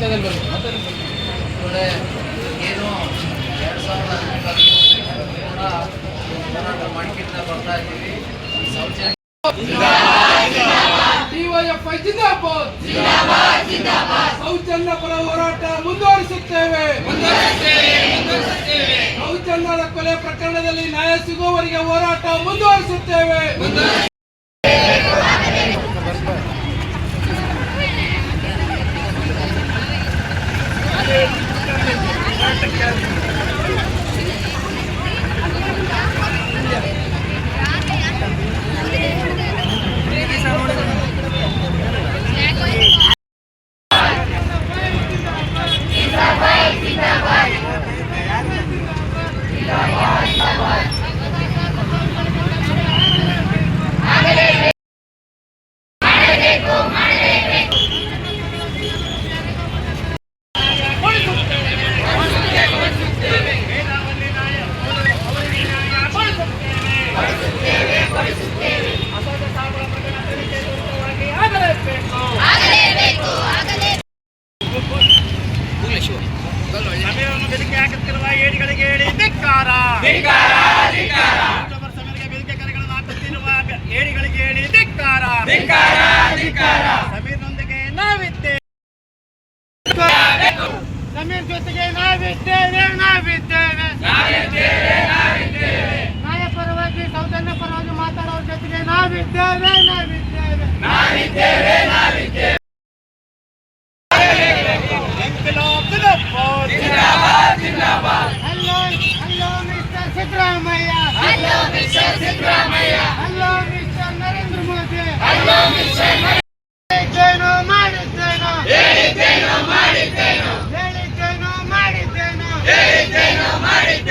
ಮಧ್ಯದಲ್ಲಿ ಬರುತ್ತೆ. ಮಧ್ಯದಲ್ಲಿ ಒಳ್ಳೆ ಏನು ಎರಡು ಸಾವಿರದ ಹೋರಾಟ ಮಾಡ್ಕಿಂತ ಬರ್ತಾ ಇದ್ದೀವಿ. ಸೌಜನ್ಯ ಪರ ಹೋರಾಟ ಮುಂದುವರಿಸುತ್ತೇವೆ. ಸೌಜನ್ಯದ ಕೊಲೆ ಪ್ರಕರಣದಲ್ಲಿ ನ್ಯಾಯ ಸಿಗುವವರಿಗೆ ಹೋರಾಟ ಮುಂದುವರಿಸುತ್ತೇವೆ. ಏಡಿಗಳಿಗೆ ಹೇಳಿ ಧಿಕ್ಕಾರ. ಸಮೀರ್ನೊಂದಿಗೆ ನಾವಿದ್ದೇವೆ. ಸಮೀರ್ ಜೊತೆಗೆ ನಾವಿದ್ದೇವೆ ನಾವಿದ್ದೇವೆ. ನಾಯ ಪರವಾಗಿ ಸೌಜನ್ಯ ಪರವಾಗಿ ಮಾತಾಡೋರ ಜೊತೆಗೆ ನಾವಿದ್ದೇವೆ ನಾವಿದ್ದೇವೆ. ನಾವಿದ್ದೇವೆ ನಾವಿದ್ದೇವೆ. Hello hello mister Siddaramaiah. ಮಾಡಿದ್ದೇನು. ಮಾಡಿದ್ದೇನು.